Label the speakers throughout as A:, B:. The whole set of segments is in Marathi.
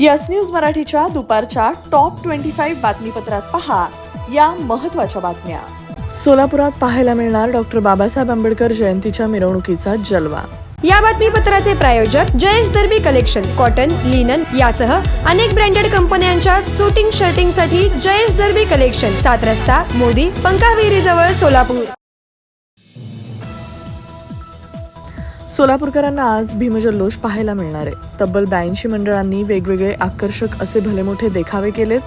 A: यस न्यूज मराठीच्या दुपारच्या टॉप ट्वेंटी फाईव्ह बातमीपत्रात पहा या महत्त्वाच्या बातम्या. सोलापुरात पाहायला मिळणार डॉक्टर बाबासाहेब आंबेडकर जयंतीच्या मिरवणुकीचा जलवा.
B: या बातमीपत्राचे प्रायोजक Jayesh Darbi collection cotton linen यासह अनेक ब्रँडेड कंपन्यांच्या सुटिंग शर्टिंगसाठी जयेश दर्बी कलेक्शन सात रस्ता मोदी पंकाविहिरी जवळ सोलापूर.
A: सोलापूरकरांना आज भीमजल्लोष पाहायला मिळणार आहे. तब्बल ब्याऐंशी मंडळांनी वेगवेगळे आकर्षक असे भले मोठे देखावे केलेत.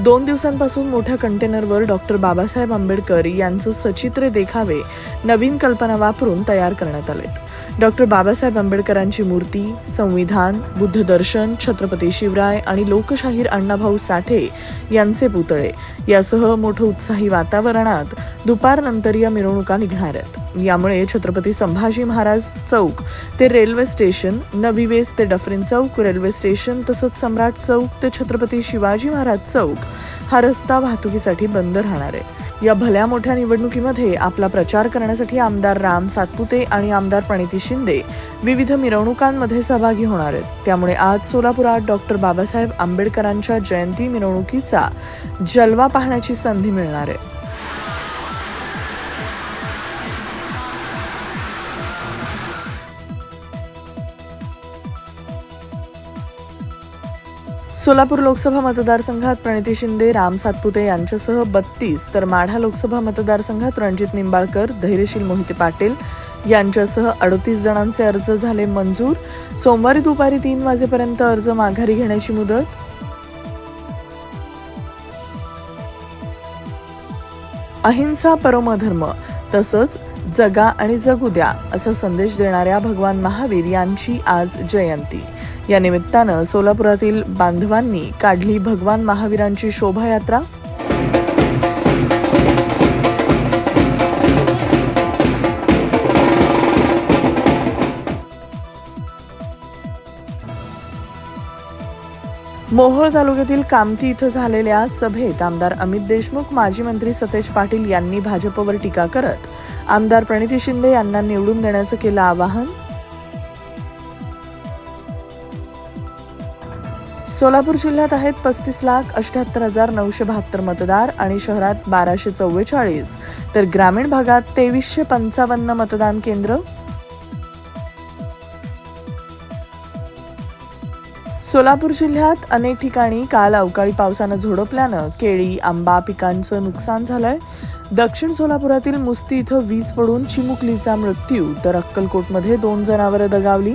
A: दोन दिवसांपासून मोठ्या कंटेनरवर डॉक्टर बाबासाहेब आंबेडकर यांचं सचित्र देखावे नवीन कल्पना वापरून तयार करण्यात आलेत. डॉक्टर बाबासाहेब आंबेडकरांची मूर्ती संविधान बुद्धदर्शन छत्रपती शिवराय आणि लोकशाहीर अण्णाभाऊ साठे यांचे पुतळे यासह मोठं उत्साही वातावरणात दुपारनंतर या मिरवणुका निघणार आहेत. यामुळे छत्रपती संभाजी महाराज चौक ते रेल्वे स्टेशन नवी वेस ते डफरीन चौक रेल्वे स्टेशन तसंच सम्राट चौक ते छत्रपती शिवाजी महाराज चौक हा रस्ता वाहतुकीसाठी बंद राहणार आहे. या भल्या मोठ्या निवडणुकीमध्ये आपला प्रचार करण्यासाठी आमदार राम सातपुते आणि आमदार प्रणिती शिंदे विविध मिरवणुकांमध्ये सहभागी होणार आहेत. त्यामुळे आज सोलापुरात डॉक्टर बाबासाहेब आंबेडकरांच्या जयंती मिरवणुकीचा जलवा पाहण्याची संधी मिळणार आहे. सोलापूर लोकसभा मतदारसंघात प्रणिती शिंदे राम सातपुते यांच्यासह बत्तीस. तर माढा लोकसभा मतदारसंघात रणजित निंबाळकर धैर्यशील मोहिते पाटील यांच्यासह अडतीस जणांचे अर्ज झाले मंजूर. सोमवारी दुपारी तीन वाजेपर्यंत अर्ज माघारी घेण्याची मुदत. अहिंसा परमधर्म तसंच जगा आणि जगू द्या असा संदेश देणाऱ्या भगवान महावीर यांची आज जयंती. या निमित्तानं सोलापुरातील बांधवांनी काढली भगवान महावीरांची शोभायात्रा. मोहोळ तालुक्यातील कामती इथं झालेल्या सभेत आमदार अमित देशमुख माजी मंत्री सतेज पाटील यांनी भाजपवर टीका करत आमदार प्रणिती शिंदे यांना निवडून देण्याचं केलं आवाहन. सोलापूर जिल्ह्यात आहेत पस्तीस लाख अठ्याहत्तर हजार नऊशे बहात्तर मतदार आणि शहरात बाराशे चव्वेचाळीस. तर ग्रामीण भागात तेवीसशे पंचावन्न मतदान केंद्र? सोलापूर जिल्ह्यात अनेक ठिकाणी काल अवकाळी पावसानं झोडपल्यानं केळी आंबा पिकांचं नुकसान झालंय. दक्षिण सोलापुरातील मुस्ती इथं वीज पडून चिमुकलीचा मृत्यू तर अक्कलकोटमध्ये दोन जनावरं दगावली.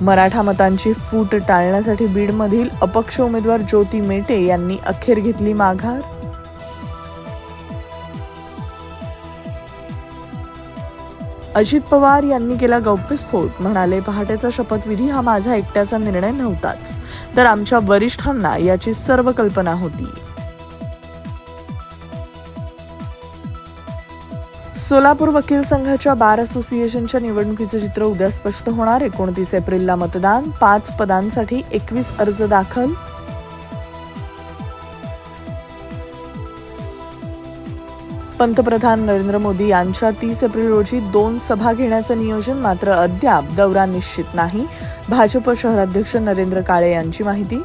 A: मराठा मतांची फूट टाळण्यासाठी बीडमधील अपक्ष उमेदवार ज्योती मेटे यांनी अखेर घेतली माघार. अजित पवार यांनी केला गौप्यस्फोट म्हणाले पहाटेचा शपथविधी हा माझा एकट्याचा निर्णय नव्हताच तर आमच्या वरिष्ठांना याची सर्व कल्पना होती. सोलापूर वकील संघाच्या बार असोसिएशनच्या निवडणुकीचं चित्र उद्या स्पष्ट होणार. एकोणतीस एप्रिलला मतदान. पाच पदांसाठी एकवीस अर्ज दाखल. पंतप्रधान नरेंद्र मोदी यांच्या तीस एप्रिल रोजी दोन सभा घेण्याचं नियोजन मात्र अद्याप दौरा निश्चित नाही. भाजप शहराध्यक्ष नरेंद्र काळे यांची माहिती.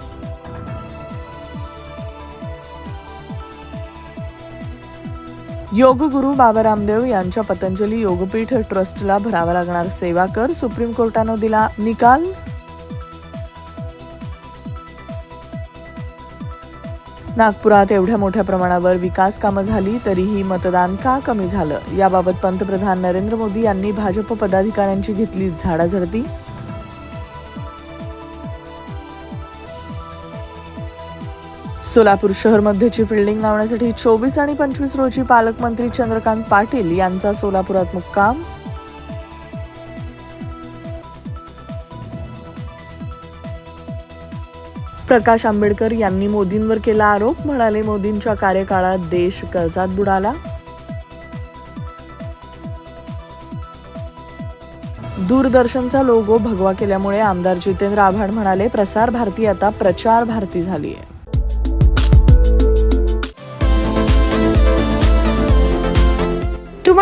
A: योगगुरू बाबा रामदेव यांच्या पतंजली योगपीठ ट्रस्टला भरावा लागणार सेवा कर. सुप्रीम कोर्टानं दिला निकाल. नागपुरात एवढ्या मोठ्या प्रमाणावर विकास कामं झाली तरीही मतदान का कमी झालं? याबाबत पंतप्रधान नरेंद्र मोदी यांनी भाजप पदाधिकाऱ्यांची घेतली झाडाझडती. सोलापूर शहर मध्येची फिल्डिंग लावण्यासाठी चोवीस आणि पंचवीस रोजी पालकमंत्री चंद्रकांत पाटील यांचा सोलापुरात मुक्काम. प्रकाश आंबेडकर यांनी मोदींवर केला आरोप म्हणाले मोदींच्या कार्यकाळात देश कर्जात बुडाला. दूरदर्शनचा लोगो भगवा केल्यामुळे आमदार जितेंद्र आव्हाड म्हणाले प्रसार भारती आता प्रचार भारती झाली आहे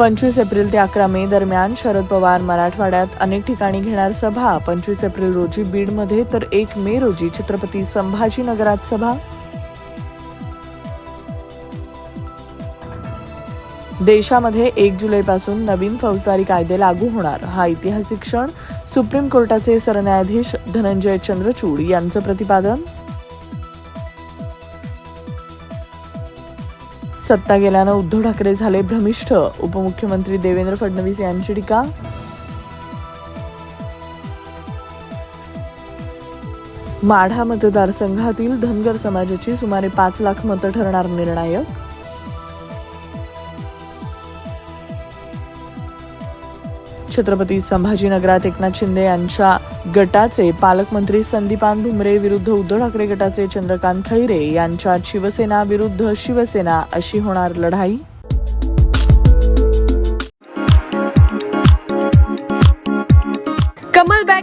A: पंचवीस एप्रिल ते अकरा मे दरम्यान शरद पवार मराठवाड्यात अनेक ठिकाणी घेणार सभा. पंचवीस एप्रिल रोजी बीडमध्ये तर एक मे रोजी छत्रपती संभाजीनगरात सभा. देशामध्ये एक जुलैपासून नवीन फौजदारी कायदे लागू होणार. हा ऐतिहासिक क्षण सुप्रीम कोर्टाचे सरन्यायाधीश धनंजय चंद्रचूड यांचं प्रतिपादन सत्ता गेल्यानं उद्धव ठाकरे झाले भ्रमिष्ठ. उपमुख्यमंत्री देवेंद्र फडणवीस यांची टीका? माढा मतदारसंघातील धनगर समाजाची सुमारे पाच लाख मतं ठरणार निर्णायक? छत्रपती संभाजीनगरात एकनाथ शिंदे यांच्या गटाचे पालकमंत्री संदीपान भुमरे विरुद्ध उद्धव ठाकरे गटाचे चंद्रकांत खैरे यांच्या शिवसेना विरुद्ध शिवसेना अशी होणार लढाई.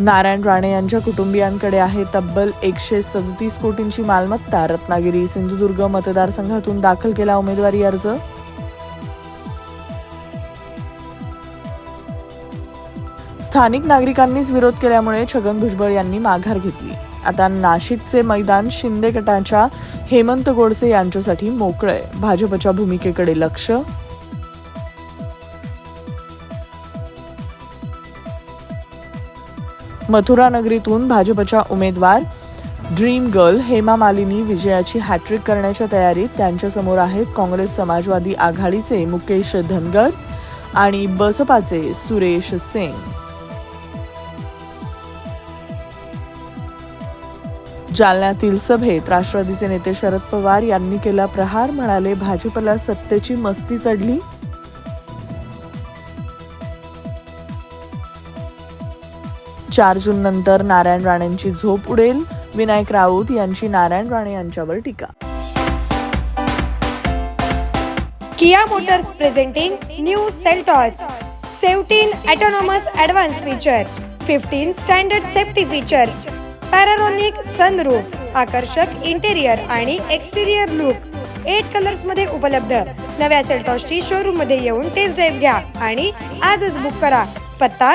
A: नारायण राणे यांच्या कुटुंबियांकडे आहे तब्बल एकशे सदतीस कोटींची मालमत्ता. रत्नागिरी सिंधुदुर्ग मतदारसंघातून दाखल केला उमेदवारी अर्ज. स्थानिक नागरिकांनीच विरोध केल्यामुळे छगन भुजबळ यांनी माघार घेतली. आता नाशिकचे मैदान शिंदे गटाच्या हेमंत गोडसे यांच्यासाठी मोकळे भाजपच्या भूमिकेकडे लक्ष. मथुरा नगरीतून भाजपच्या उमेदवार ड्रीम गर्ल हेमा मालिनी विजयाची हॅट्रिक करण्याच्या तयारीत त्यांच्यासमोर आहेत काँग्रेस समाजवादी आघाडीचे मुकेश धनगर आणि बसपाचे सुरेश सिंग. जालन्यातील सभेत राष्ट्रवादीचे नेते शरद पवार यांनी केला प्रहार म्हणाले भाजपला सत्तेची मस्ती चढली चार जून नंतर नारायण राणेंची झोप उडेल. विनायक राऊत यांची नारायण राणे यांच्यावर टीका.
C: Kia Motors presenting new Seltos. Seventeen autonomous advance feature fifteen standard safety features panoramic sunroof आकर्षक इंटेरियर आणि एक्सटेरियर लुक एट कलर्समध्ये उपलब्ध. नव्या सेल्टॉसची शोरूममध्ये येऊन टेस्ट ड्राईव्ह घ्या आणि आजच बुक करा. पत्ता